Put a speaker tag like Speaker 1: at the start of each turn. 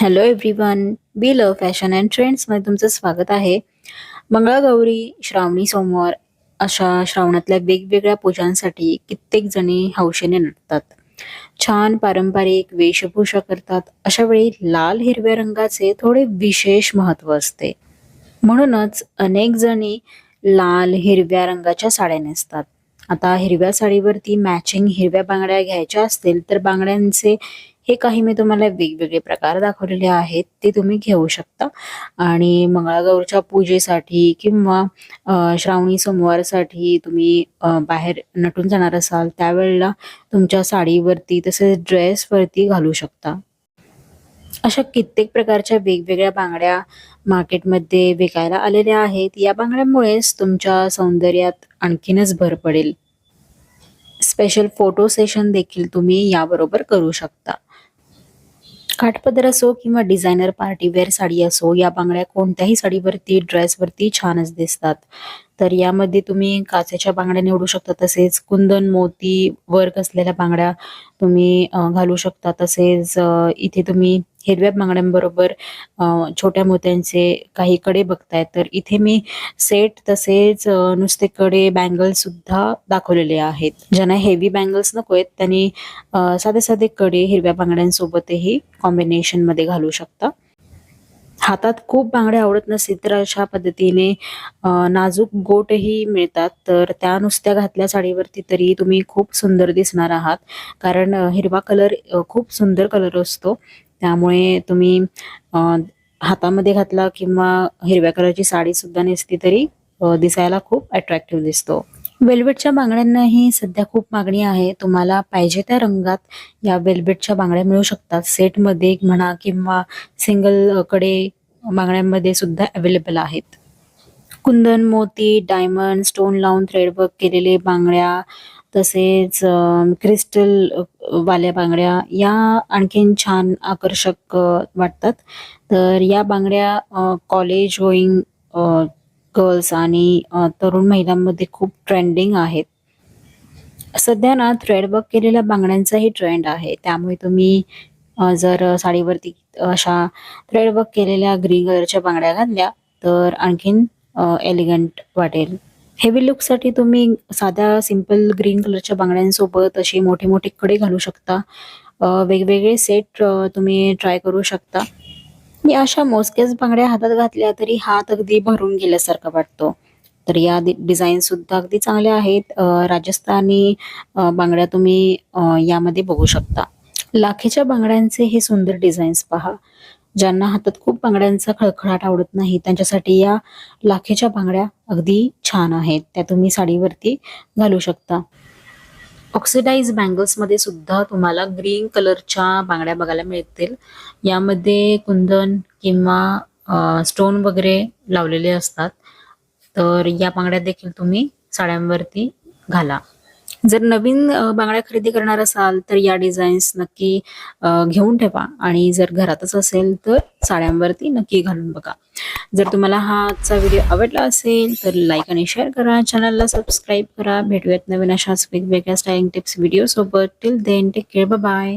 Speaker 1: Hello everyone be love fashion and ट्रेंड्समध्ये तुमचं स्वागत आहे. मंगळागौरी श्रावणी सोमवार अशा श्रावणातल्या वेगवेगळ्या पूजांसाठी कित्येक जणी हौशेने नटतात. छान पारंपरिक वेशभूषा करतात. अशा वेळी लाल हिरव्या रंगाचे थोडे विशेष महत्त्व असते. म्हणूनच अनेक जणी लाल हिरव्या रंगाच्या साड्या नेसतात. आता हिरव्या साडीवरती मॅचिंग हिरव्या बांगड्या घ्यायच्या असतील तर बांगड्यांचे हे काही मी तुम्हाला वेगवेगळे प्रकार दाखवलेले आहेत ते तुम्ही घेऊ शकता. आणि मंगळागौरच्या पूजेसाठी किंवा श्रावणी सोमवारसाठी तुम्ही बाहेर नटून जाणार असाल त्यावेळेला तुमच्या साडीवरती तसेच ड्रेसवरती घालू शकता. अशा कित्येक प्रकारच्या वेगवेगळ्या बांगड्या मार्केटमध्ये विकायला आलेल्या आहेत. या बांगड्यांमुळेच तुमच्या सौंदर्यात आणखीनच भर पडेल. स्पेशल फोटो सेशन देखील तुम्ही याबरोबर करू शकता. काठपदर असो किंवा डिझायनर पार्टीवेअर साडी असो या बांगड्या कोणत्याही साडीवरती ड्रेसवरती छानच दिसतात. तर यामध्ये तुम्ही काचेच्या बांगड्या निवडू शकता तसेच कुंदन मोती वर्क असलेल्या बांगड्या तुम्ही घालू शकता तसेच इथे तुम्ही हिरव्या बांगड्यांबरोबर छोट्या मोत्यांचे काही कडे बघताय तर इथे मी सेट तसेच नुसते कडे बँगल्स सुद्धा दाखवलेले आहेत. ज्यांना हेवी बँगल्स नको आहेत त्यांनी साधे साधे कडे हिरव्या बांगड्यांसोबतही कॉम्बिनेशनमध्ये घालू शकता. हातात खूप बांगड्या आवडत नसतील तर अशा पद्धतीने नाजूक गोटही मिळतात. तर त्या नुसत्या घातल्या साडीवरती तरी तुम्ही खूप सुंदर दिसणार आहात. कारण हिरवा कलर खूप सुंदर कलर असतो. त्यामुळे तुम्ही हातामध्ये घातला किंवा हिरव्या कलरची साडी सुद्धा नेसली तरी दिसायला खूप अट्रॅक्टिव्ह दिसतो. वेल्वेटच्या बांगड्यांनाही सध्या खूप मागणी आहे. तुम्हाला पाहिजे त्या रंगात या वेल्वेटच्या बांगड्या मिळू शकतात. सेटमध्ये म्हणा किंवा सिंगलकडे बांगड्यांमध्ये सुद्धा अवेलेबल आहेत. कुंदन मोती डायमंड स्टोन लावून थ्रेडवर्क केलेले बांगड्या तसेच क्रिस्टल वाल्या बांगड्या या आणखीन छान आकर्षक वाटतात. तर या बांगड्या कॉलेज गोईंग गर्ल्स आणि तरुण महिलांमध्ये खूप ट्रेंडिंग आहेत. सध्या ना थ्रेडवर्क केलेल्या बांगड्यांचाही ट्रेंड आहे. त्यामुळे तुम्ही जर साडीवरती अशा थ्रेडवर्क केलेल्या ग्रीन कलरच्या बांगड्या घातल्या तर आणखीन एलिगंट वाटेल. हेवी लुकसाठी तुम्ही साध्या सिंपल ग्रीन कलरच्या बांगड्यांसोबत अशी मोठे मोठे कडे घालू शकता. वेगवेगळे सेट तुम्ही ट्राय करू शकता. मी अशा मोजक्याच बांगड्या हातात घातल्या तरी हात अगदी भरून गेल्यासारखा वाटतो. तर या डिझाईन सुद्धा अगदी चांगल्या आहेत. राजस्थानी बांगड्या तुम्ही यामध्ये बघू शकता. लाखेच्या बांगड्यांचे हे सुंदर डिझाईन्स पहा. ज्यांना हातात खूप बांगड्यांचा खळखळाट आवडत नाही त्यांच्यासाठी या लाखेच्या बांगड्या अगदी छान आहेत. त्या तुम्ही साडीवरती घालू शकता. ऑक्सिडाईज बँगल्समध्ये सुद्धा तुम्हाला ग्रीन कलरच्या बांगड्या बघायला मिळतील. यामध्ये कुंदन किंवा स्टोन वगैरे लावलेले असतात. तर या बांगड्या देखील तुम्ही साड्यांवरती घाला. जर नवीन बांगड्या खरेदी करणार असाल तर या डिझाईन्स नक्की घेऊन ठेवा. आणि जर घरातच असेल तर साड्यांवरती नक्की घालून बघा. जर तुम्हाला हा आजचा व्हिडिओ आवडला असेल तर लाईक आणि शेअर करा. चॅनलला सबस्क्राईब करा. भेटूयात नवीन अशाच वेगवेगळ्या स्टाईलिंग टिप्स व्हिडिओ सोबत. Till then take care bye